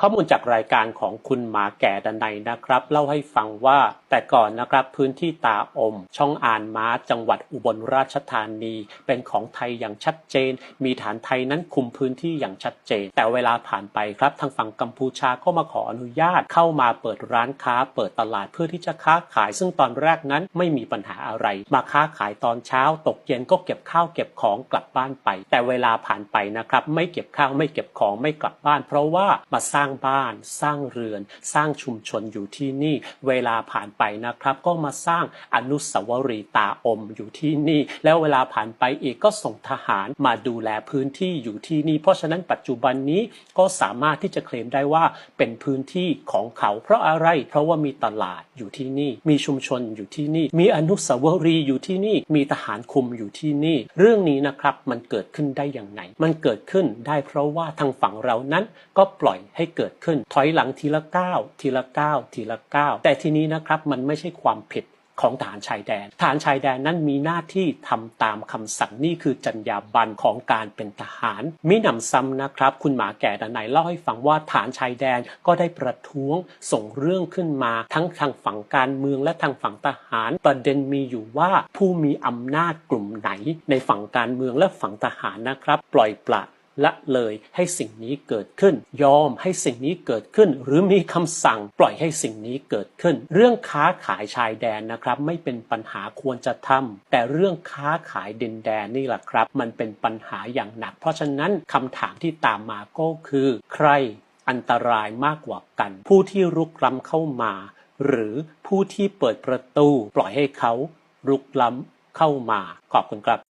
ข้อมูลจากรายการของคุณหมาแก่ดันในนะครับ เล่าให้ฟังว่าแต่ก่อนนะครับพื้นที่ตาอม ช่องอ่านม้าจังหวัดอุบลราชธานี เป็นของไทยอย่างชัดเจน มีฐานไทยนั้นคุมพื้นที่อย่างชัดเจน แต่เวลาผ่านไปครับ ทางฝั่งกัมพูชาก็มาขออนุญาตเข้ามาเปิดร้านค้า เปิดตลาดเพื่อที่จะค้าขาย ซึ่งตอนแรกนั้นไม่มีปัญหาอะไร มาค้าขายตอนเช้า ตกเย็นก็เก็บข้าวเก็บของกลับบ้านไป แต่เวลาผ่านไปนะครับไม่เก็บข้าวไม่เก็บของไม่กลับบ้าน เพราะว่ามาสร้างางบ้าน สร้างเรือน สร้างชุมชนอยู่ที่นี่ เวลาผ่านไปนะครับ ก็มาสร้างอนุสาวรีย์ตาอมอยู่ที่นี่ แล้วเวลาผ่านไปอีกก็ส่งทหารมาดูแลพื้นที่อยู่ที่นี่ เพราะฉะนั้นปัจจุบันนี้ก็สามารถที่จะเคลมได้ว่าเป็นพื้นที่ของเขา เพราะอะไร เพราะว่ามีตลาดอยู่ที่นี่ มีชุมชนอยู่ที่นี่ มีอนุสาวรีย์อยู่ที่นี่ มีทหารคุมอยู่ที่นี่ เรื่องนี้นะครับมันเกิดขึ้นได้อย่างไงมันเกิดขึ้นได้เพราะว่าทางฝั่งเรานั้นก็ปล่อยให้เกิดขึ้น ถอยหลังทีละก้าวทีละก้าวทีละก้าวแต่ทีนี้นะครับมันไม่ใช่ความผิดของฐานชายแดน ฐานชายแดนนั้นมีหน้าที่ทำตามคำสั่งนี่คือจรรยาบรรณของการเป็นทหาร มิหนำซ้ำนะครับ คุณหมาแก่ดนไหนเล่าให้ฟังว่าฐานชายแดนก็ได้ประท้วงส่งเรื่องขึ้นมาทั้งทางฝั่งการเมืองและทางฝั่งทหาร ประเด็นมีอยู่ว่าผู้มีอำนาจกลุ่มไหน ในฝั่งการเมืองและฝั่งทหารนะครับ ปล่อยปละ ละเลยให้สิ่งนี้เกิดขึ้น ยอมให้สิ่งนี้เกิดขึ้น หรือมีคำสั่งปล่อยให้สิ่งนี้เกิดขึ้น เรื่องค้าขายชายแดนนะครับไม่เป็นปัญหาควรจะทำแต่เรื่องค้าขายดินแดนนี่แหละครับ มันเป็นปัญหาอย่างหนัก เพราะฉะนั้นคำถามที่ตามมาก็คือ ใครอันตรายมากกว่ากัน ผู้ที่รุกล้ำเข้ามา หรือผู้ที่เปิดประตูปล่อยให้เขารุกล้ำเข้ามา ขอบคุณครับ